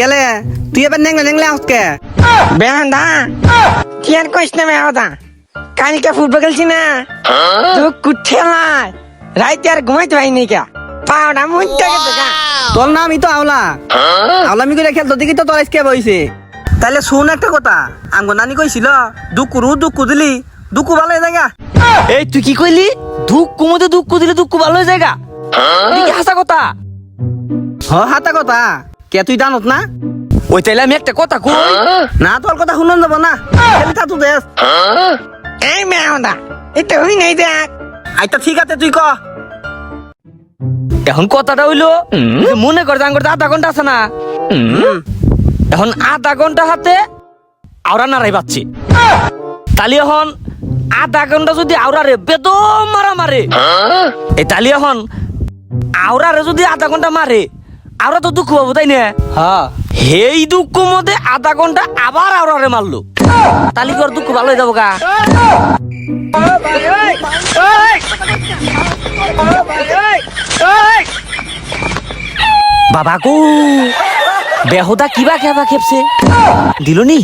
কেলে? তুই এবার নেংলে নেংলে আজকে বেহান্দা কি আর কইস না বেহাদা কালকে ফুটবল খেলছি না। তো কুঠেলাই রাইতে আর ঘুমাইতে পারিনি কে? পাওনা মুইতে গেছে তোর নাম তো আওলা। আওলামি করে খেলতো দেখি তো তোর আজকে বইছে তাহলে শুন একটা কথা আমগো নানি কইছিল দুঃখ রু দুঃখ দিলি দুঃখ ভালো হয়ে জায়গা এই তুই কি কইলি? দুঃখ মধ্যে দুঃখ দিলে দুঃখ ভালো হয়ে জায়গা হাসা কথা। হ হাতা কথা। কে তুই জানত না? ওই তাইলে আমি একটা কথা কই? না তোর কথা শুনন যাব না। খেলি তা তুই দেখ। এই বেহাদা এটা হই নাই দেখ। আইতা ঠিক আছে তুই ক। এখন কথাটা হইল মনে কর জাঙ্গর আধা ঘণ্টা আছে না? এখন আধা ঘণ্টা হাতে আওরা নারাই পাচ্ছি তালি এখন আধা ঘণ্টা যদি আওরারে বেদম মারা মারে এই তালি এখন আওরারে যদি আধা ঘণ্টা মারে আওরা তো দুঃখ পাবো তাই না? হ্যাঁ। এই দুঃখ মধ্যে আধা ঘণ্টা আবার আওরারে মারলো। তালি কর দুঃখ ভালো হয়ে যাব গা? বাবা গো বেহুদা কিবা খেবা খেপছে। দিল নি